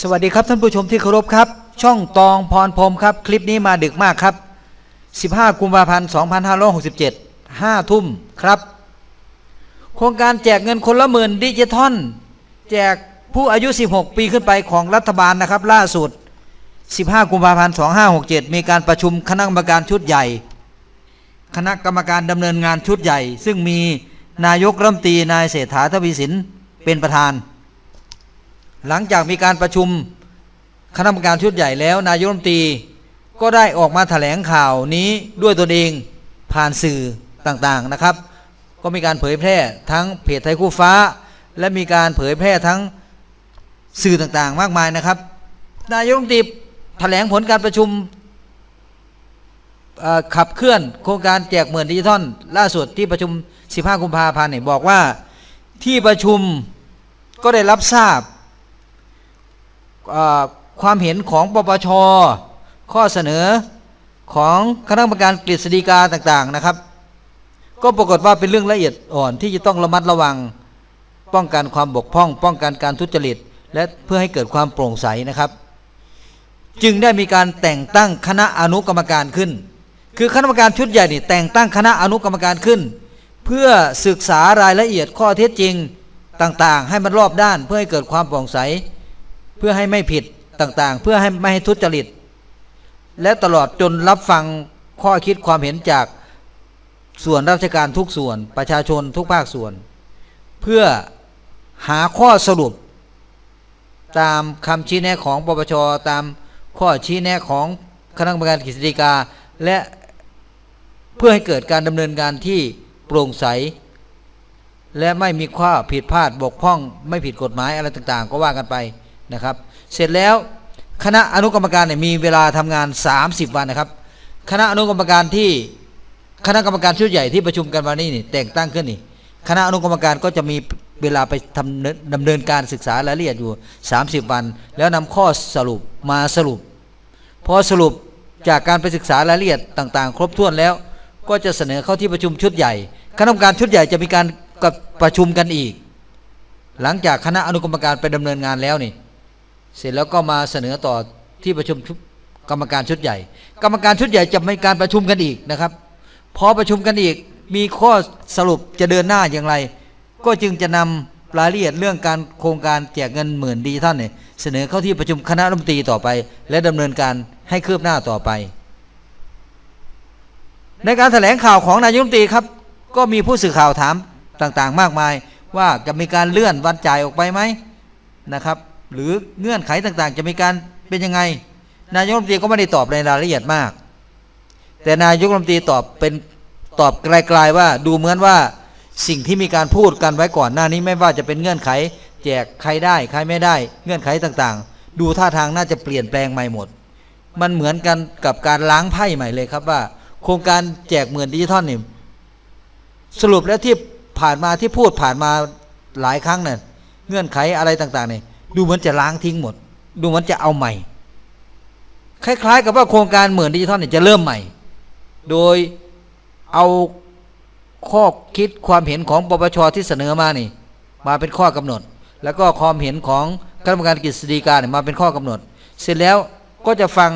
สวัสดีครับท่านผู้ชมที่เคารพครับ ช่องตองพรพรมครับ คลิปนี้มาดึกมากครับ 15 กุมภาพันธ์ 2567 5 ทุ่มครับ โครงการแจกเงินคนละหมื่นดิจิทัล แจกผู้อายุ 16 ปีขึ้นไปของรัฐบาลนะครับ ล่าสุด 15 กุมภาพันธ์ 2567 มีการประชุมคณะกรรมการชุดใหญ่ คณะกรรมการดำเนินงานชุดใหญ่ ซึ่งมีนายกรัฐมนตรีนายเศรษฐาทวีสินเป็นประธาน หลังจากมีการประชุมคณะกรรมการชุดใหญ่แล้ว นายกรัฐมนตรีก็ได้ออกมาแถลงข่าวนี้ด้วยตนเองผ่านสื่อต่างๆนะครับ ก็มีการเผยแพร่ทั้งเพจไทยคู่ฟ้า และมีการเผยแพร่ทั้งสื่อต่างๆ มากมายนะครับ นายกรัฐมนตรีแถลงผลการประชุมขับเคลื่อนโครงการแจกหมื่นดิจิทัลล่าสุดที่ประชุม 15 กุมภาพันธ์บอกว่าที่ประชุมก็ได้รับทราบ ความเห็นของปปช ข้อเสนอของคณะกรรมการกฤษฎีกาต่างๆนะครับ ก็ปรากฏว่าเป็นเรื่องละเอียดอ่อนที่จะต้องระมัดระวังป้องกันความบกพร่อง ป้องกันการทุจริต และเพื่อให้เกิดความโปร่งใสนะครับ จึงได้มีการแต่งตั้งคณะอนุกรรมการขึ้น คือคณะกรรมการชุดใหญ่นี่แต่งตั้งคณะอนุกรรมการขึ้น เพื่อศึกษารายละเอียดข้อเท็จจริงต่างๆ ให้มันรอบด้านเพื่อให้เกิดความโปร่งใส เพื่อให้ไม่ผิดต่างๆ เพื่อให้ไม่ให้ทุจริต และตลอดจนรับฟังข้อคิดความเห็นจากส่วนราชการทุกส่วนประชาชนทุกภาคส่วน เพื่อหาข้อสรุป ตามคำชี้แนะของปปชตามข้อชี้แนะของคณะกรรมการกฤษฎีกา และเพื่อให้เกิดการดำเนินการที่โปร่งใส และไม่มีข้อผิดพลาดบกพร่อง ไม่ผิดกฎหมายอะไรต่างๆ ก็ว่ากันไป นะครับ เสร็จแล้วคณะอนุกรรมการเนี่ยมีเวลาทำงาน 30 วันนะครับ คณะอนุกรรมการที่คณะกรรมการชุดใหญ่ที่ประชุมกันวันนี้นี่แต่งตั้งขึ้นนี่คณะอนุกรรมการก็จะมีเวลาไปทำดำเนินการศึกษารายละเอียดอยู่ 30 วัน แล้วนำข้อสรุปมาสรุป พอสรุปจากการไปศึกษารายละเอียดต่าง ๆ ครบถ้วนแล้ว ก็จะเสนอเข้าที่ประชุมชุดใหญ่ คณะกรรมการชุดใหญ่จะมีการประชุมกันอีก หลังจากคณะอนุกรรมการไปดำเนินงานแล้วนี่ เสร็จแล้วก็มาเสนอต่อที่ประชุมชกรรมการชุดใหญ่ กรรมการชุดใหญ่จะมีการประชุมกันอีกนะครับ พอประชุมกันอีกมีข้อสรุปจะเดินหน้าอย่างไร ก็จึงจะนำรายละเอียดเรื่องการโครงการแจกเงินหมื่นดิจิทัลเนี่ยเสนอเข้าที่ประชุมคณะรัฐมนตรีต่อไป และดำเนินการให้คืบหน้าต่อไป ในการแถลงข่าวของนายกรัฐมนตรีครับ ก็มีผู้สื่อข่าวถามต่างๆ มากมาย ว่าจะมีการเลื่อนวันจ่ายออกไปไหมนะครับ หรือเงื่อนไขต่างๆ จะมีการเป็นยังไง นายกรัฐมนตรีก็ไม่ได้ตอบในรายละเอียดมาก แต่นายกรัฐมนตรีตอบเป็นตอบไกลๆว่าดูเหมือนว่าสิ่งที่มีการพูดกันไว้ก่อนหน้านี้ไม่ว่าจะเป็นเงื่อนไข แจกใครได้ใครไม่ได้ เงื่อนไขต่างๆ ดูท่าทางน่าจะเปลี่ยนแปลงใหม่หมด มันเหมือนกันกับการล้างไพ่ใหม่เลยครับว่า โครงการแจกหมื่นดิจิทัลนี่สรุปแล้วที่ผ่านมาที่พูดผ่านมาหลายครั้งเนี่ยเงื่อนไขอะไรต่างๆเนี่ย ดูเหมือนจะล้างทิ้งหมด ดูเหมือนจะเอาใหม่ คล้าย ๆ กับว่าโครงการเหมื่นดิจิทัลเนี่ยจะเริ่มใหม่ โดยเอาข้อคิดความเห็นของปปชที่เสนอมานี่ มาเป็นข้อกำหนด แล้วก็ความเห็นของคณะกรรมการกฤษฎีกาเนี่ยมาเป็นข้อกำหนด เสร็จแล้วก็จะฟัง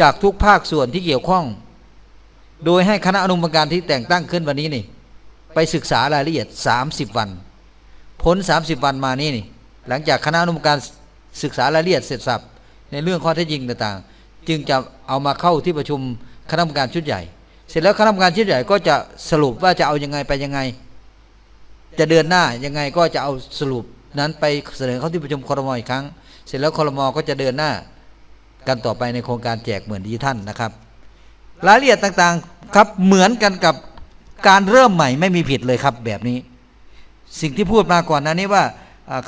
จากทุกภาคส่วนที่เกี่ยวข้อง โดยให้คณะอนุกรรมการที่แต่งตั้งขึ้นวันนี้นี่ ไปศึกษารายละเอียด 30 วันพ้น30 วันมานี่นี่ หลังจากคณะอนุกรรมการศึกษารายละเอียดเสร็จสับในเรื่องข้อเท็จจริงต่างๆ จึงจะเอามาเข้าที่ประชุมคณะกรรมการชุดใหญ่ เสร็จแล้วคณะกรรมการชุดใหญ่ก็จะสรุปว่าจะเอายังไงไปยังไง จะเดินหน้ายังไงก็จะเอาสรุปนั้นไปเสนอเข้าที่ประชุมคอรมอีกครั้ง เสร็จแล้วคอรมอก็จะเดินหน้ากันต่อไปในโครงการแจกเหมือนดิจิทัลนะครับ รายละเอียดต่างๆครับเหมือนกันกับการเริ่มใหม่ไม่มีผิดเลยครับแบบนี้ สิ่งที่พูดมาก่อนนั้นนี้ว่า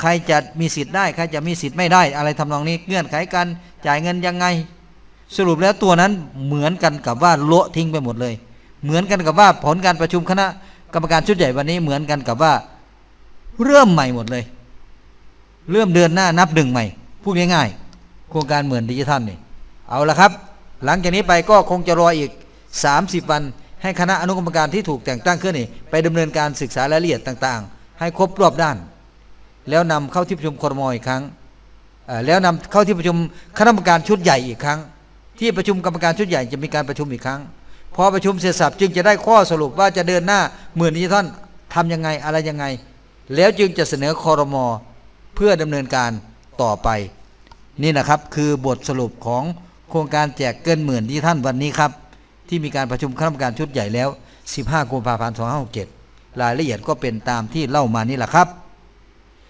ใครจะมีสิทธิ์ได้ใครจะมีสิทธิ์ไม่ได้ อะไรทำนองนี้เงื่อนไขการจ่ายเงินยังไง สรุปแล้วตัวนั้นเหมือนกันกับว่าโละทิ้งไปหมดเลย เหมือนกันกับว่าผลการประชุมคณะกรรมการชุดใหญ่วันนี้เหมือนกันกับว่าเริ่มใหม่หมดเลย เริ่มเดือนหน้านับหนึ่งใหม่พูดง่ายๆโครงการเหมือนดิจิทัลนี่เอาละครับ หลังจากนี้ไปก็คงจะรออีก 30 วันให้คณะอนุกรรมการที่ถูกแต่งตั้งขึ้นนี่ไปดำเนินการศึกษารายละเอียดต่าง ๆ ให้ครบรอบด้าน แล้วนำเข้าที่ประชุมครมอีกครั้งแล้วนำเข้าที่ประชุมคณะกรรมการชุดใหญ่อีกครั้ง ที่ประชุมกรรมการชุดใหญ่จะมีการประชุมอีกครั้งพอประชุมเสร็จสับจึงจะได้ข้อสรุปว่าจะเดินหน้าหมื่นดิจิทัลทำยังไงอะไรยังไง แล้วจึงจะเสนอคอรมอเพื่อดำเนินการต่อไป นี่นะครับคือบทสรุปของโครงการแจกเกินหมื่นดิจิทัลวันนี้ครับ ที่มีการประชุมคณะกรรมการชุดใหญ่แล้ว 15กุมภาพันธ์2567รายละเอียดก็เป็นตามที่เล่ามานี่แหละครับ